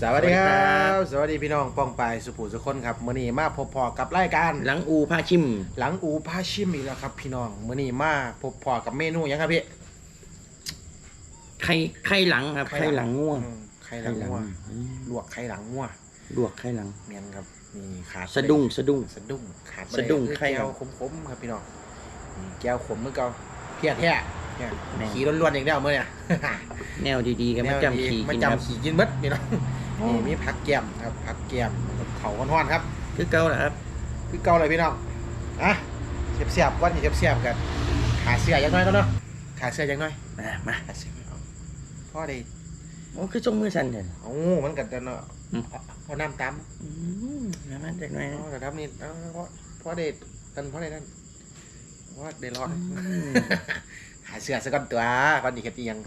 สวัสดีครับ สวัสดีพี่น้องป้องปายสุภูสุคนครับมื่อนี้มาพบพอกับรายการ หลังอูผ้าชิม หลังอูพาชิมอีกแล้วครับ พี่น้องมื่อนี้มาพบพอกับเมนูหยังครับพี่ไข่ไข่หลังครับไข่หลังง่วงอืมไข่หลังงัวอืมลวกไข่หลังงัวลวกไข่หลัง เมียนครับนี่ขาดสะดุ้งสะดุ้ง สะดุ้งขาดบ่ไสะดุ้งคือไข่หลัแก้วงขมๆครับพี่น้องนี่แก้วขมเมื่อเก่าเพี้ยแท้เนี่ยแม่ขี่ล้วนๆอย่างเดียวเมื่อเนี่ย แนวดีๆกันมาจำขี่มากินครับ จำขี่กินเบิดพี่น้อง นี่มีผักแก้มครับผักแก้มเขาห้อนๆครับ คือเก่าแหละครับ คือเก่าเลยพี่น้องอะเสียบๆก้อนนี่เสียบๆกันขาเสื้อยังน้อยก็เนาะขาเสื้อยังน้อยมามาขาเสื้อเอาพ่อได้โอ้คือจงมือสั่นเถอะโอ้มันกัดเนาะอืมพอน้ำตอืมน้ำมันจากหน่อยำพ่อแต่ทำนี่เอาพ่อพ่อได้ตันพ่อได้นั่นพ่อได้รอดอืมหาเสื้อซะก่อนตัวก่อนนี่เฮ็ดอีหยัง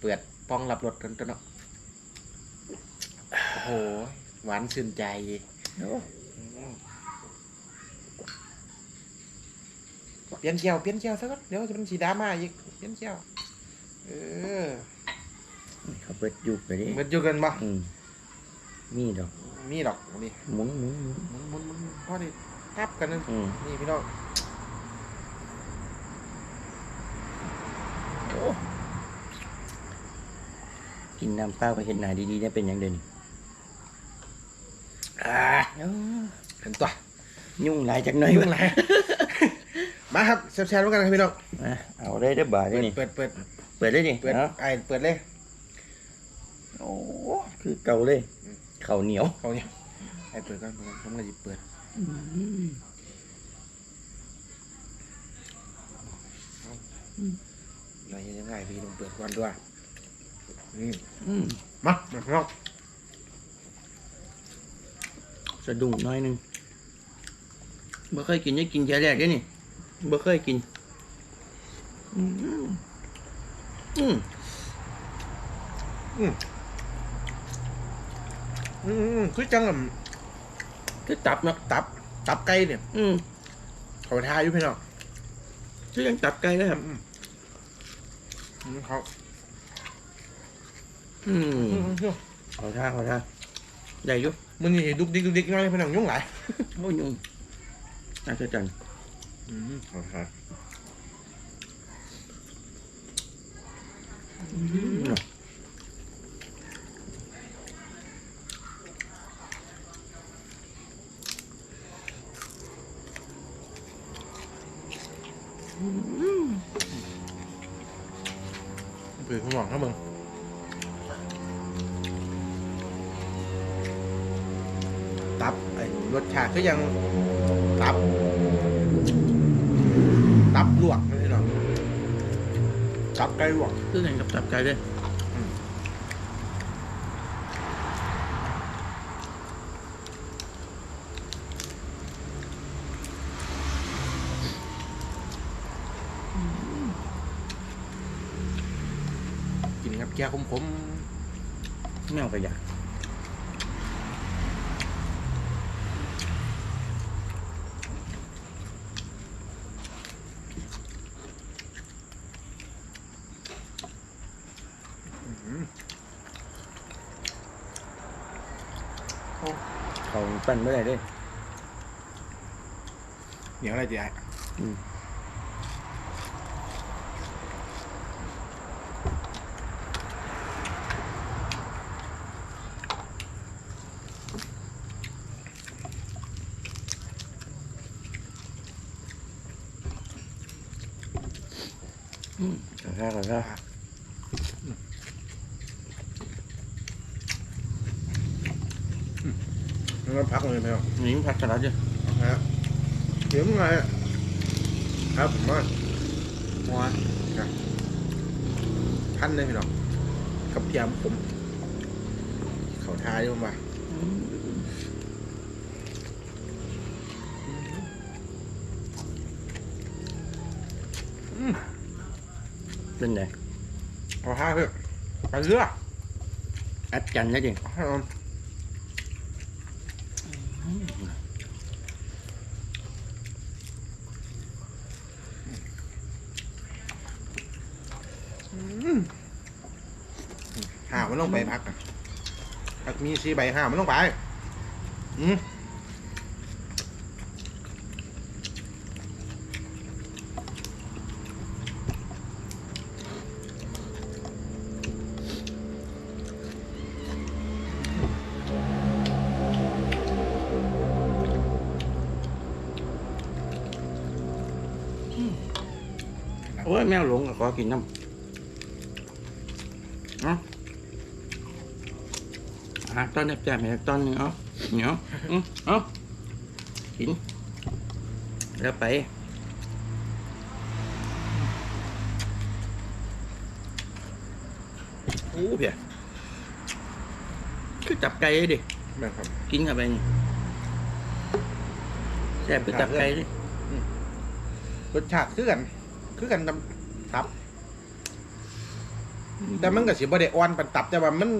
เปิดป้องรับรถกันตัวเนาะ โอ้โห หวานชื่นใจโอ้เปลี่ยนเจียวเปลี่ยนเจียวซะก่อนเดี๋ยวจะเป็นสีดราม่าอีกเปลี่ยนเจียวเออเขาเปิดยุบไปดิเหมือนอยู่กันบ่อืมมีดอก มีดอกนี่หมุนหมุนหมุนหมุนหมุนหมุนพ่อดิทับกันนึงอืมนี่พี่น้องโอ้กินน้ำเปล่าไปเห็นหน้าดีๆได้เป็นอย่างเดินอ่าโอ้เห็นตัวยุ่งหลายจากหน่อยยุ่งไรมาครับแซ่บๆร่วมกันครับพี่น้องมาเอาได้เด้อบาทเปิดนี่เปิดเปิดเปิดได้ดิเปิดอาไอ้เปิดเลยโอ้คือเก่าเลยข้าวเหนียวเขาเนี่ยไอ้เปิดก่อนเปิดก่อนผมเลยหยิบเปิดอะไรยังไงพี่ลองเปิดก่อนด้วยอืมอืมมามาพี่น้อง สะดุ้งน้อยหนึงบ่เคยกินยังกินแค่แรกเด้นี่บ่เคยกิน อืมอืมอืมอืมคือจังแบบคือตับเนาะตับ ตับไก่เนี่ย อืมเขาทาอยู่พี่น้องคือยังตับไก่เลยครับอืมอืมเขาอืมอืมขอท่าขอท่าได้อยู่ มันนี่ดุกดิกดุกดิกน้อยพี่น้องยุ่งหลายโอ้ยยุงน่าจะจันอืมเขาทาเนาะเปิดข้างหลังครับมึง รสชาติก็ยังตับ ตับลวกไม่ใช่หรอตับไก่ลวกคือกันกับตับไก่เลยกินครับแก้วขมแมวก็อยาก ๆโอ้ เขาปั้นไม่ได้เด้ เหนียวอะไรดีไอ้ อืม อืมขอท่าขอท่า แล้วก็พัก เลยไหมครับนี่ผักสลัดจ้ะฮะเดี๋ยวมึงไงอะครับผมว่าหัวนะพันเลยพี่น้องกับเพียมผม เขาทายผมว่าเป็นไงเขาทายเพื่อไปเรืออัดกันนะจิให้ผมหา มันลงไปพักอะพักมีสี่ใบห้ามันต้องไปอืมโอ้ยแมวหลงก็ขอกินน้ำเนาะ หาตอนแจ่มๆให้ตอนหนึ่งเอาเหนียวเอากินแล้วไปโอ้เพียคือจับไก่เลยดิแม่นครับกินเข้าไปนี่แซ่บคือจับไก่ดิรสชาติคือกัน คือกันตับ แต่มันก็สิบ่ได้อ่อนปานตับแต่ว่ามัน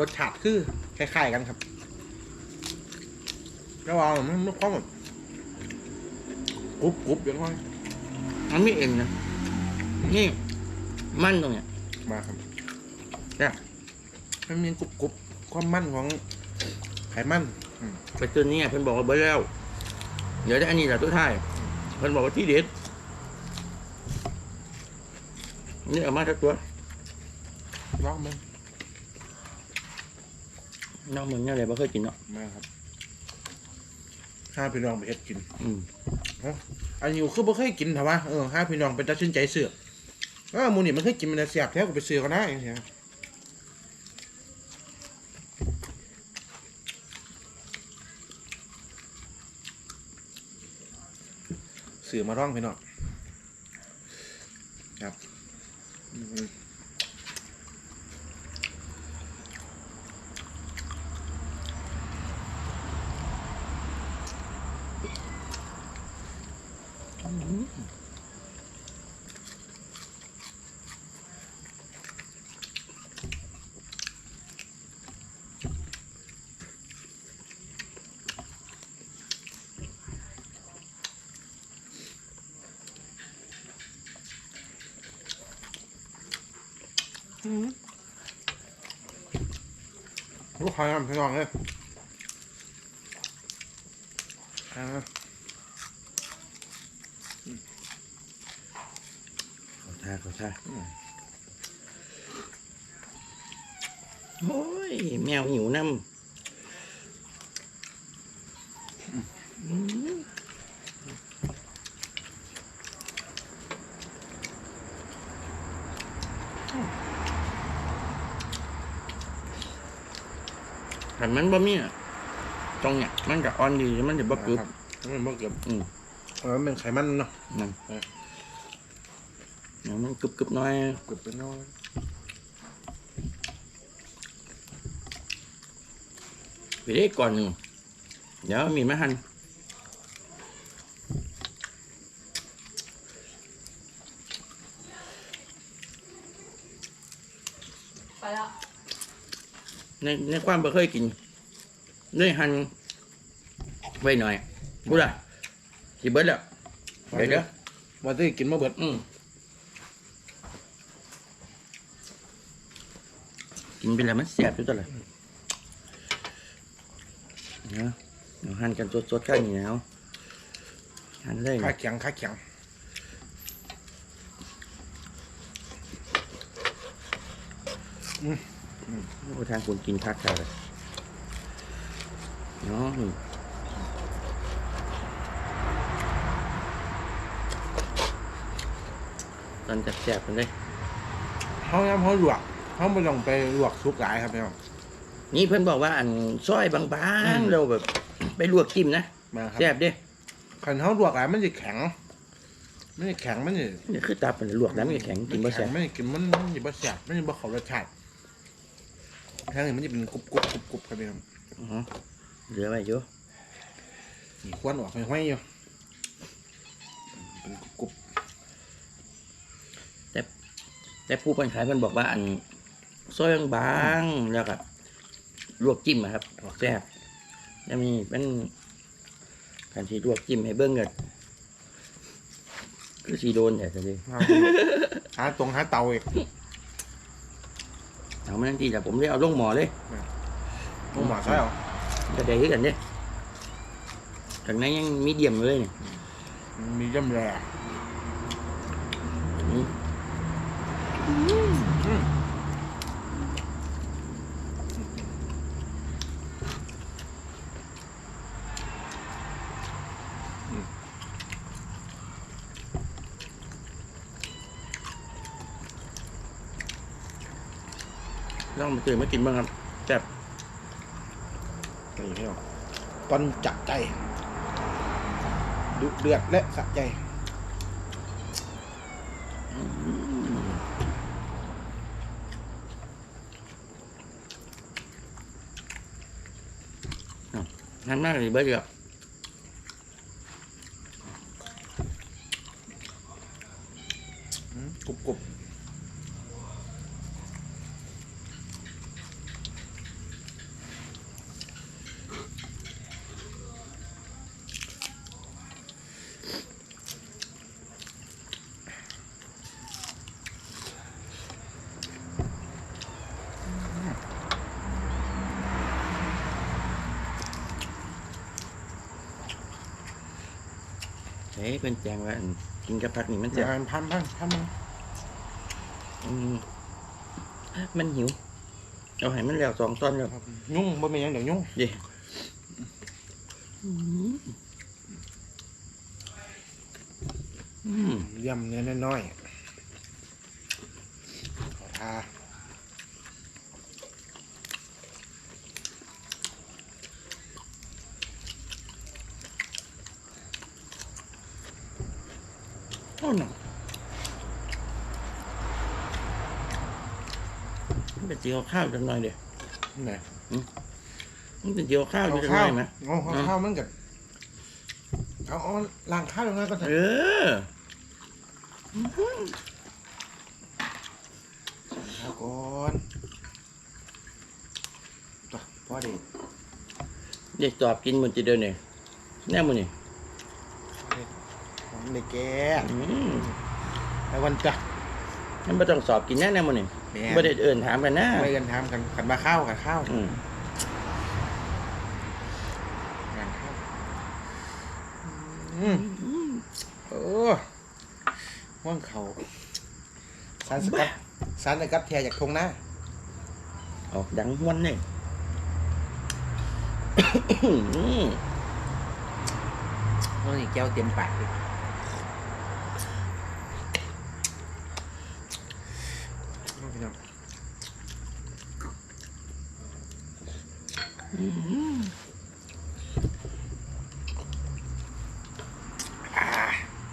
รสชาติคือคล้ายๆกันครับแล้วว่ามันมันความแบบกรุบกรุบอย่างน้อยมันไม่เอ็นนะนี่มันตรงเนี้ยมาครับแซ่บมันมีกรุบกรุบความมันของไขมันไปตัวนี้เพิ่นบอกว่าเบิดแล้ว เดี๋ยวได้อันนี้แหละตัวท้ายเพิ่นบอกว่าที่เด็ดนี่เอามาทักตัวลองมัน น้องมึงเนี่ยอะไรบ่เคยกินเนาะมาครับห้าพี่น้องไปเฮ็ดกิน อืมอันนี้คือบ่เคยกินแต่ว่าเออห้าพี่น้องเป็นตัดสินใจเสือกเออหมูนี่มันเคยกินมันจะเสียบแท้กูไปซื้อก็ได้อย่างเงี้ยซื้อมาร่องพี่น้องครับอืม ลูกค้าทำพี่น้องเลยอ่าขอท่าขอท่าโอ้ย แมวหิวน้ำ มแต่มันบ่มีอะตรงเนี้ยมันจะอ่อนดีมันจะบ่กรึบครับมันบ่เกือบอืมเออมันเป็นไขมันเนาะนั่นเออเดี๋ยวมันกรึบกรึบๆหน้อย เกือบเป็นน้อยไปได้ก่อนหนึ่งเดี๋ยวมีมาหันไปแล้ว ในในความบ่เคยกิน ด้วยหันไว้หน่อยพูดละสิเบิดแล้วเดี๋ยวเดี๋ยวว่าที่กินมาเบิดอืมกินไปแล้วมันแสบอยู่ตัวเลยเนาะเดี๋ยวหั่นกันสดๆข้างเหนียวหั่นเลยขานะแข็งขาแข็งโอ้ทางคุณกินคักเลยเนาะนี่ตอนจับแจบกันเลยเขาย้ำเขาลวกเขาไม่ต้องไปลวกซุปหลายครับพี่น้องนี่เพื่อนบอกว่าอันซอยบาอืงมๆเราแบบ ไปลวกจิ้มนะมาครับแซ่บเด้ขันเขาลวกหลายมันจะแข็งมันจะแข็งมันจะนี่คือตับมันลวกแล้วมันจะแข็งกินบ่แข็แซ่งบมันจะกินมันมันจะบ่แสบมันจะบ่เขารสชาติทางนี้มันจะเป็นกรุบกรุบกรุบกรุบครับพี่น้องอือฮึ เหลือไว้อยู่นี่ควันออกห้อยๆอยู่เป็นกรุบแต่ผู้เพิ่นขายเพิ่นบอกว่าอันซอยบางๆแล้วก็ลวกจิ้มอะครับแซ่บแล้วมีเป็นการที่ลวกจิ้มให้เบิ่งก็คือสีโดนแต่ทีๆหาตรงหาเตาอีกเอาเอามาทันทีแต่ผมได้เอาลงหมอเลยผมหมาใช่เหรอ จะได้คือกันเนี่ยข้างในยังมีเดียมอยู่เลยเนี่ยมีย่ำแร่อืมลองมาตื่นมากินบ้างครับแซ่บนี่พี่น้อง ตอนจับใจดุเดือดและสะใจน้ำมากเลยเบิร์ดครับก เฮ้ยเป็นแจงว่าอันกินกับผักนี่มันแซ่บงานพันพันพันอืมมันหิว เอาให้มันแล้วสองตอนแล้วครับยุ่งบ่มีหยังเดี๋ยวยุ่งเย่อืมเยี่ยมเนื้อน้อยๆขอทา โอ้หนอมันเป็นเจียวข้าวจังหน่อยเดียวไหนมันเป็นเจียวข้าวเอาจังหข้าน่วอยไหมเอาเอาข้าวมันกับเอาเอาล้างข้าวยังไงก็ได้เออข้าวก่อนตัวพอดีเด็กตอบกินมันจะเดินเนี่ยแน่มือนี่ ผมได้แก่อืมแล้ววันจักรมันไม่ต้องสอบกินแน่แน่มือนี่แม่ไม่ได้เอิ่นถามกันนะไม่กันทำกันกันมาข้าวกันข้าวอืมงานข้าวอืมโอ้ว่างเขาสารสกัดสารสกัดแทจากทงหน้าออกดังวันเนี่ยอืมนี่แก้วเต็มปากเลยพี่น้อง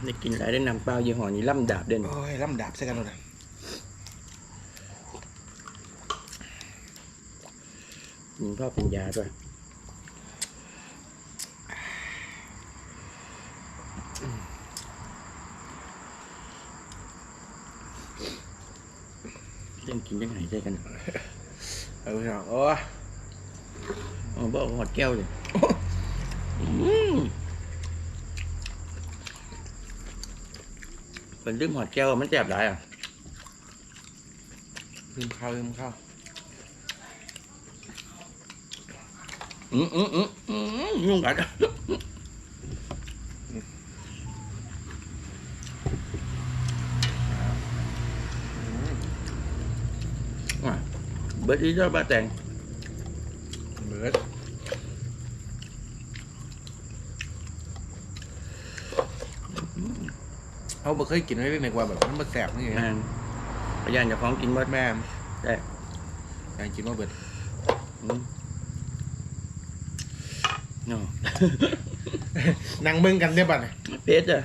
ได้กินหลายได้นำเปล่ายี่ห้อนี้ล่ำดาบเด่นโอ้ยลำดาบใส่กันเลยนะมีพ่อเป็นยาด้วยเล่นกินยังไงใจกัน เออพี่น้องโอ้ ยอ๋อบอกหอดแก้วเลยอืมเป็นลืมหอดแก้วมันแจ็บหลายอะลืมข้าวลืมข้าวอืมอืมอืมอืมยุ่งกันอะเบิร์ดอีเจ้าบ้าแต่งเบิร์ด เขาบ่เคยกินไม่เป็นไงว่าแบบมันมาแสบนี่ไงแม่นพยานจะฟ้องกินเบิร์ดแม่มได้อยากกินว่าเบิร์ดอืมเนาะนั่งเบิ่งกันได้ป่ะเนี่ยเป็ดอะ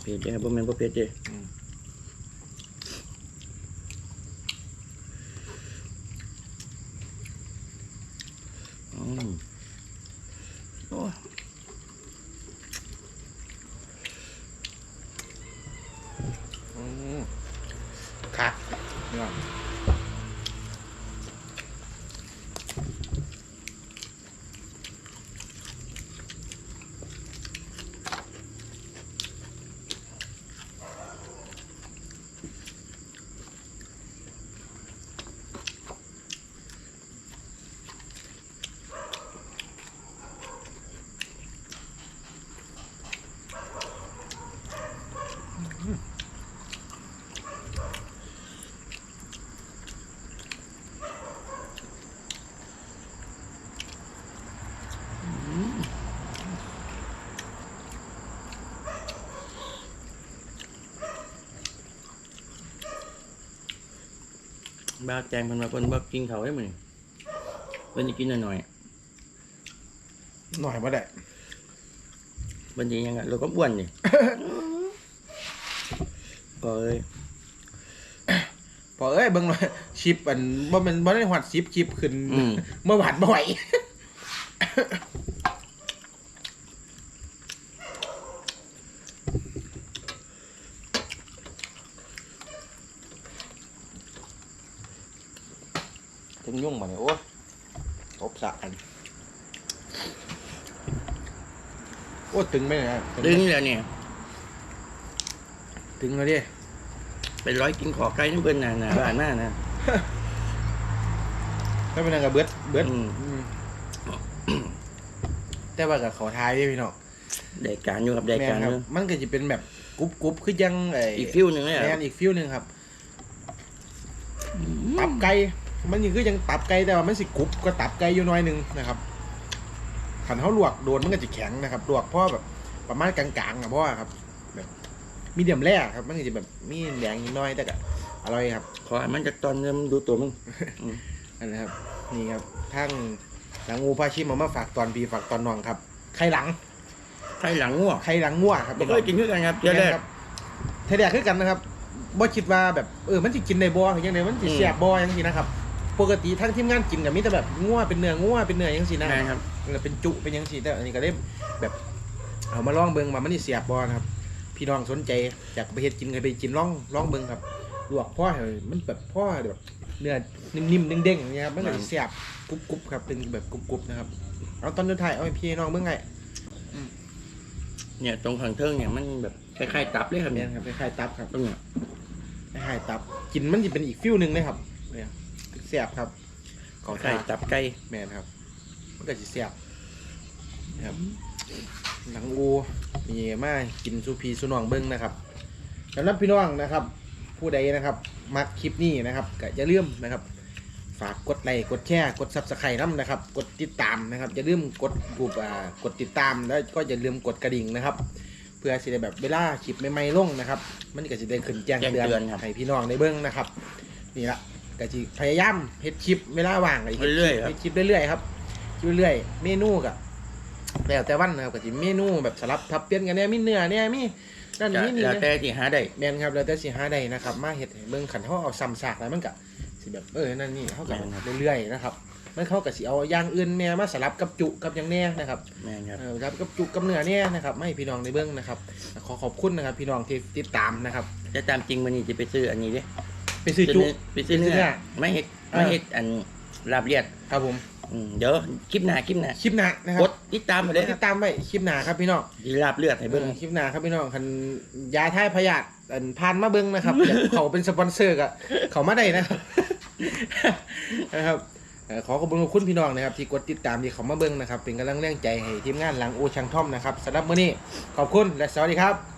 เป็ดเด้บ่แม่นบ่เป็ดเด้อืมโอ้ย อืมคักเนี่ย บ้าวแจงเพิ่นมาเพิ่นบ่กินเขาวได้มื้อนี้เพิ่นสิกินหน่อยหน่อยมาได้ๆเพิ่นสิยังไงเราก็อ้วนนี่ก็เอ้ยพอเอ้ยเบิ่งหน่อยชิปอันบ่แมันบ่ได้หวัดชิปชิปขึ้นอืม เมื่อวานบ่ไหว ถึงยุ่งมาเนี่ยโอ้ตบสะอัน โอ้ตึงไหมเนะดึงแล้วเนี่ยตึงแล้วดิไปร้อยกินขอไก่น้ำเพิ่นน่ะน่ะบ้านหน้านะถ้าเป็นอะไรกับเบิดเบิดอืมอืมแต่ว่ากับเขาทายเด้พี่น้องได้การอยู่ครับได้แม่การนอครับยู่มันก็จะเป็นแบบกรุ๊ปกรุ๊ปคือยังไอ้อีกฟิวหนึงเลยแม่อะนอีกฟิวหนึ่งครับตับไก่ มันนี่คือยังตับไก่แต่ว่ามันสิกรุบก็ตับไก่อยู่หน้อยหนึงนะครับขันเขาลวกโดนมันก็จะแข็งนะครับลวกเพราะแบบประมาณกลางๆอะเพราะว่าครับแบบมีเดียมแร่ครับ มันก็จะแบบมีแดงนิดหน้อยแต่ก็อร่อยครับ ขอให้มันจะตอนเริ่มดูตัวมึง อันนะครับนี่ครับทั้งหลังงูพาชิมเอามาฝากตอนปีฝากตอนนองครับไข่หลังไข่หลังงัวไข่หลังงัวครับบ่เคยกินคือกันครับเจ้าแรกครับไทยแดกคือกันนะครับบ่คิดว่าแบบเออมันสิกินได้บ่หรือยังไงมันสิอืม เสียบบ่จังซี่นะครับ ปกติทั้งทีมงานกินก็มีแต่แบบงัวเป็นเนื้องัวเป็นเนื้อจังซี่นะแม่นครับ แล้วเป็นจุเป็นจังซี่แต่อันนี้ก็ได้แบบเอามาลองเบิ่งว่ามันสิเสียบบ่นะครับ พี่น้องสนใจอยากไปเฮ็ดกินก็ไปกินลองลองเบิ่งครับลวกพ่อให้มันแบบพ่อแบบเนื้อนิ่มๆเด้งๆอย่างเงี้ยครับมันก็สิเสียบกรุบๆครับเป็นแบบกรุบๆนะครับเอาตอนสุดท้ายเอาให้พี่น้องเบิ่งไงเนี่ยตรงข้างเทิงเนี่ยมันแบบคล้ายๆตับเลยครับเนี่เนี่ยยครับคล้ายๆตับครับตรงเนี้ยคล้ายๆตับกินมันจะเป็นอีกฟิวหนึ่งนะครับเนี่ย เสียบครับขอคล้าทายยตับไก่แมนครับ มันก็จะเสียบนะครับหนังอูมีมากินซูพีซูนองเบิ้งนะครับสำหรับพี่น้องนะครับ ผู้ใดนะครับมักคลิปนี้นะครับก็อย่าลืมนะครับ ฝากกดไลค์กดแชร์กดซับสไครต์น้ำนะครับ กดติดตามนะครับอย่าลืมกดกลุ่มอ่ากดติดตามแล้วก็อย่าลืมกดกระดิ่งนะครับ เพื่อสิได้แบบเวลาคลิปใหม่ๆลงนะครับ มันก็จะได้ขึ้นแจ้งเตือนให้พี่น้องได้เบิ้งนะครับ นี่ละ ก็จะพยายามเฮ็ดคลิปเวลาว่างก็สิเฮ็ดเรื่อยๆครับ เฮ็ดคลิปเรื่อยๆครับคลิปเรื่อยๆเมนูก็แล้วแต่วันนะครับก็จะเมนูแบบสลับทับเปลี่ยนกันเนี่ยมีเนื้อเนี่ยมีนั่นจะมีนี่แล้วนะ แต่ที่หาได้ แมนครับแล้วแต่สิหาได้นะครับ มาเฮ็ดให้เบิ่งขันเฮาเอาซ้ำซากแล้วมันก็สิแบบเออนั่นนี่เฮาก็แม่นครับ เรื่อยๆนะครับมันเขาก็สิเอาอย่างอื่นแหน่มาสลับกับจุกับอย่างแหน่นะครับแม่นครับ เออครับกับจุกับเนื้อเนี่ยนะครับไม่ให้พี่น้องได้เบิ่งนะครับ ขอขอบคุณนะครับพี่น้องที่ติดตามนะครับจะตามจริงวันนี้จะไปซื้ออันนี้เด้ ไปซื้อจุไปซื้อไปซื้อเนื้เนื้ออไม่เห็ดเออไม่เห็ดอันลาบเลียดครับผมอืมเดี๋ยวคลิปหน้าคลิปหน้าคลิปหน้านะคกรับดติดตามไปเลยคติรับดตามไว้คลิปหน้าครับพี่น้องที่ลาบเลือดให้เบิ่งเออคลิปหน้าครับพี่น้องคันยาท่ายพยาธิอันพานมาเบิ้งนะครับอยากเขาเป็นสปอนเซอร์ก็เขามาได้นะครับนะครับเอ่อขอขอบคุณขอบคุณพี่น้องนะครับที่กดติดตามที่เขามาเบิ้งนะครับเป็นกำลังแรงใจให้ทีมงานหลังโอชังท่อมนะครับสำหรับมื้อนี้ขอบคุณและสวัสดีครับ